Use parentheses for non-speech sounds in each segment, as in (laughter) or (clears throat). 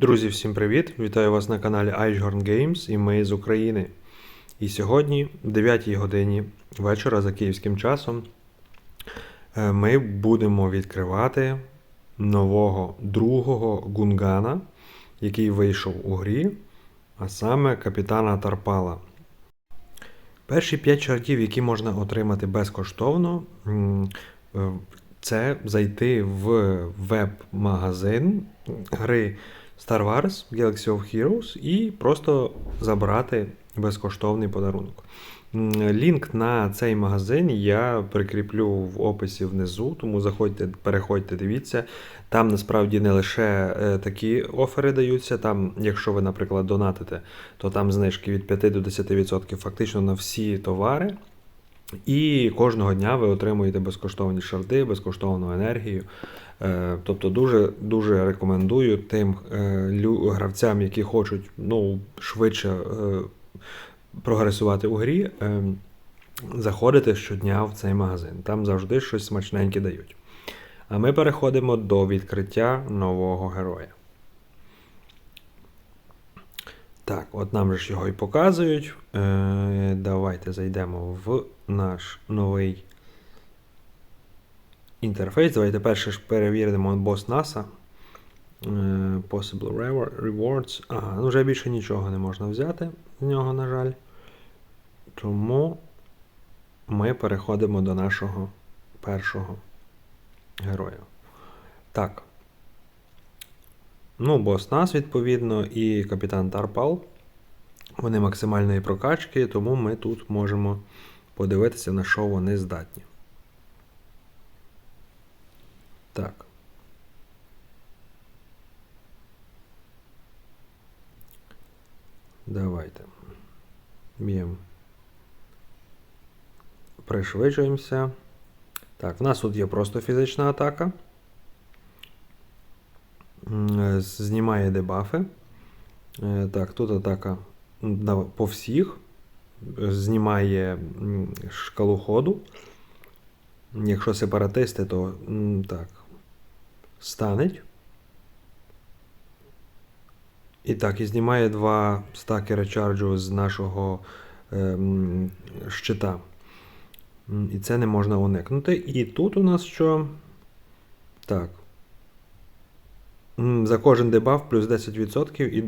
Друзі, всім привіт! Вітаю вас на каналі Eichhorn Games і ми з України. І сьогодні, в 9 годині вечора за київським часом, е, ми будемо відкривати нового другого гунгана, який вийшов у грі, а саме капітана Тарпала. Перші 5 чартів, які можна отримати безкоштовно, е, це зайти в веб-магазин гри Star Wars Galaxy of Heroes і просто забрати безкоштовний подарунок. Лінк на цей магазин я прикріплю в описі внизу, тому заходьте, переходьте, дивіться. Там насправді не лише е, такі офери даються. Там, якщо ви, наприклад, донатите, то там знижки від 5 до 10% фактично на всі товари. І кожного дня ви отримуєте безкоштовні шарди, безкоштовну енергію. Е, Тобто дуже дуже рекомендую тим е, гравцям, які хочуть ну, швидше е, прогресувати у грі, заходити щодня в цей магазин. Там завжди щось смачненьке дають. А ми переходимо до відкриття нового героя. Так, от нам же ж його і показують. Е, давайте зайдемо в наш новий інтерфейс. Давайте перше ж перевіримо бос NASA. Е, Possible Rewards. Ага, ну вже більше нічого не можна взяти з нього, на жаль. Тому ми переходимо до нашого першого героя. Так. Ну, бос нас, відповідно, і капітан Тарпал. Вони максимальної прокачки, тому ми тут можемо подивитися, на що вони здатні. Так. Давайте. Б'ємо. Пришвидшуємося. Так, в нас тут є просто фізична атака. Е, Знімає дебафи. Е, Так, тут атака по всіх. Е, Знімає шкалу ходу. Якщо сепаратисти, то так. Станеть. І так, і знімає два стаки речарджу з нашого ем, щита. І це не можна уникнути. І тут у нас що? Так. За кожен дебаф плюс 10% і,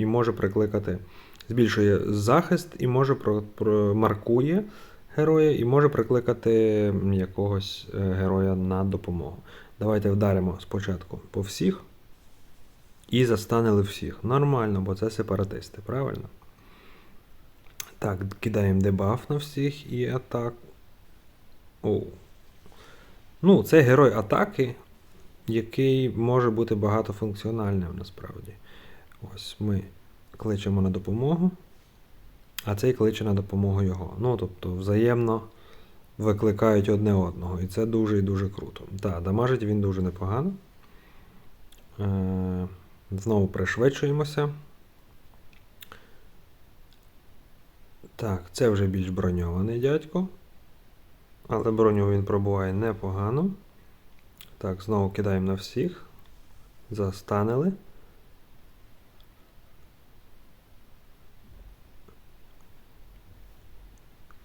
і може прикликати. Збільшує захист і може про, про, маркує героя і може прикликати якогось е, героя на допомогу. Давайте вдаримо спочатку по всіх. І застанили всіх. Нормально, бо це сепаратисти, правильно? Так, кидаємо дебаф на всіх і атак. Оу. Ну, це герой атаки, який може бути багатофункціональним насправді. Ось ми кличемо на допомогу, а цей кличе на допомогу його. Ну, тобто, взаємно викликають одне одного. І це дуже і дуже круто. Так, дамажить він дуже непогано. Е, знову пришвидшуємося. Так, це вже більш броньований дядько. Але броню він пробуває непогано. Так, знову кидаємо на всіх. Застанили.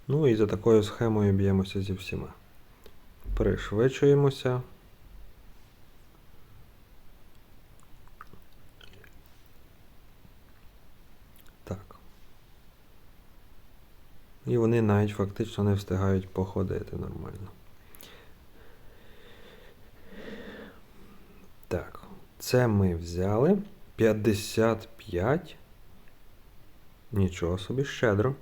Ну і за такою схемою б'ємося зі всіма. Пришвидшуємося. Так. І вони навіть фактично не встигають походити нормально. Так, це ми взяли. 55. Нічого собі, щедро.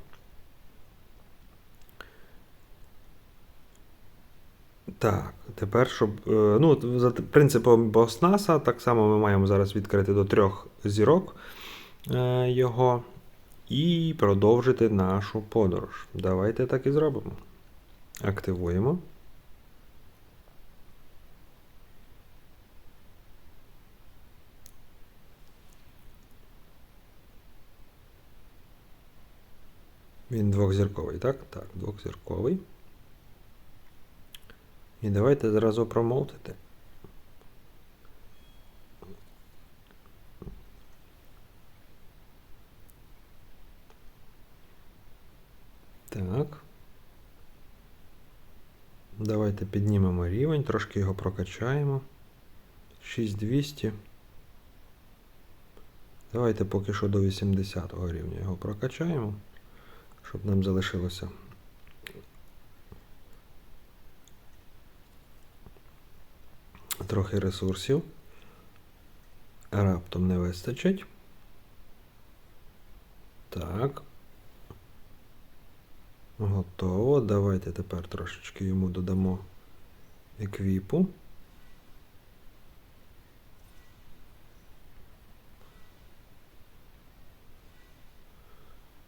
Так, тепер, щоб. е, Ну, за принципом Боснаса, так само ми маємо зараз відкрити до трьох зірок е, його і продовжити нашу подорож. Давайте так і зробимо. Активуємо. Він двохзірковий, так? Так, двохзірковий. І давайте зразу промоутити. Так. Давайте піднімемо рівень, трошки його прокачаємо. 6200. Давайте поки що до 80 рівня його прокачаємо щоб нам залишилося. Трохи ресурсів. Раптом не вистачить. Так. Готово. Давайте тепер трошечки йому додамо еквіпу.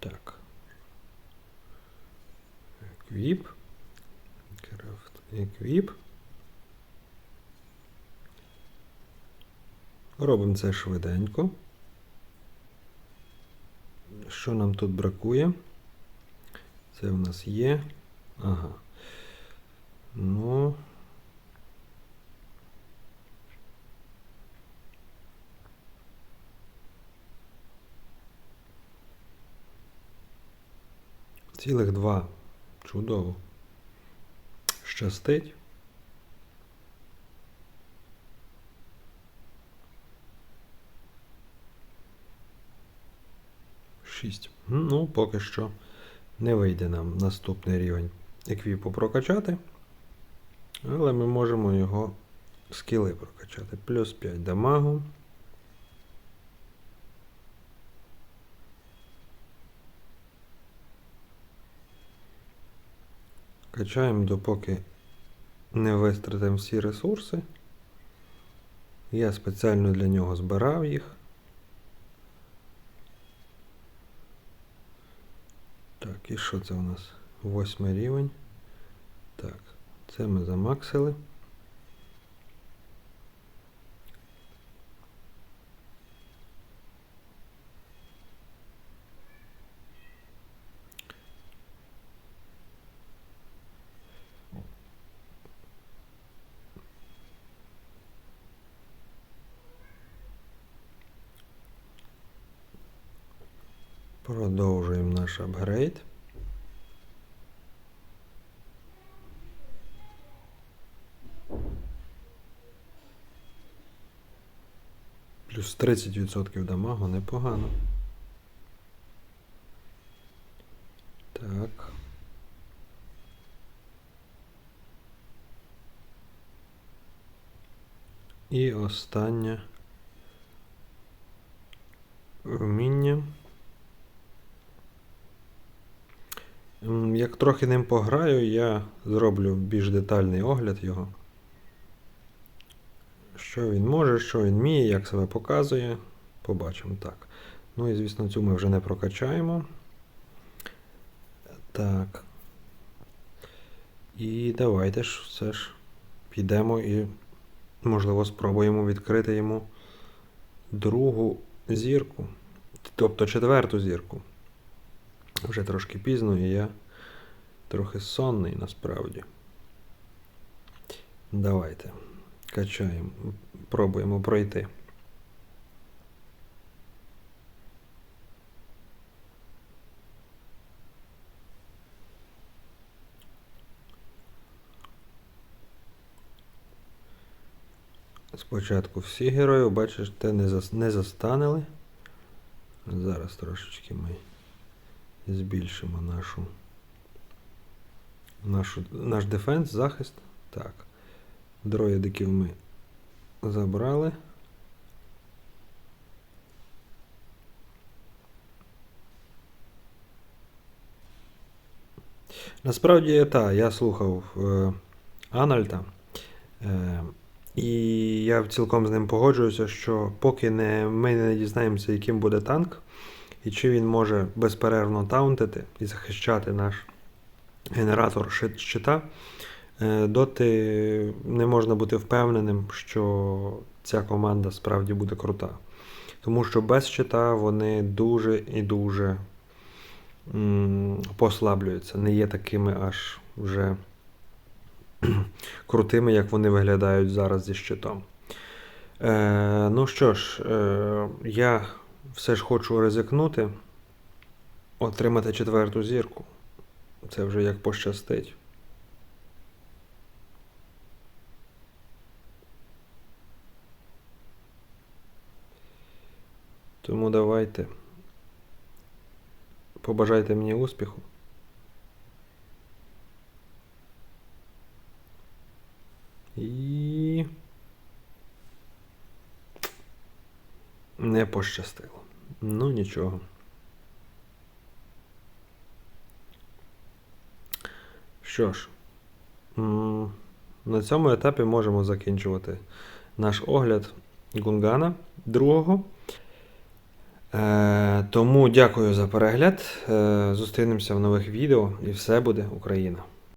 Так. Еквіп. Крафт. Еквіп. Робимо це швиденько. Що нам тут бракує? Це в нас є. Ага. Ну. Цілих два. Чудово. Щастить. Шість. Ну, поки що не вийде нам наступний рівень еквіпу прокачати. Але ми можемо його скіли прокачати. Плюс 5 дамагу. Качаємо допоки не вистратимо всі ресурси. Я спеціально для нього збирав їх. Так, і що це у нас? Восьмий рівень. Так, це ми замаксили. Продовжуємо наш апгрейд. Плюс 30% дамагу непогано. Так. І останнє вміння. Як трохи ним пограю, я зроблю більш детальний огляд його. Що він може, що він вміє, як себе показує. Побачимо так. Ну і, звісно, цю ми вже не прокачаємо. Так. І давайте ж все ж підемо і, можливо, спробуємо відкрити йому другу зірку. Тобто четверту зірку. Вже трошки пізно, і я трохи сонний насправді. Давайте. Качаємо, пробуємо пройти. Спочатку всі герої, не, зас... не застанили. Зараз трошечки ми збільшимо нашу, нашу наш дефенс, захист. Так. Дроїдиків ми забрали. Насправді, так, я слухав е, Анальта, е, і я цілком з ним погоджуюся, що поки не, ми не дізнаємося, яким буде танк, і чи він може безперервно таунтити і захищати наш генератор щит- щита, е, доти не можна бути впевненим, що ця команда справді буде крута. Тому що без щита вони дуже і дуже послаблюються, не є такими аж вже (clears throat) крутими, як вони виглядають зараз зі щитом. Е, ну що ж, е, я все ж хочу ризикнути, отримати четверту зірку. Це вже як пощастить. Тому давайте побажайте мені успіху. Пощастило. Ну нічого. Що ж, на цьому етапі можемо закінчувати наш огляд Гунгана другого. Е, тому дякую за перегляд. Е, зустрінемося в нових відео і все буде Україна!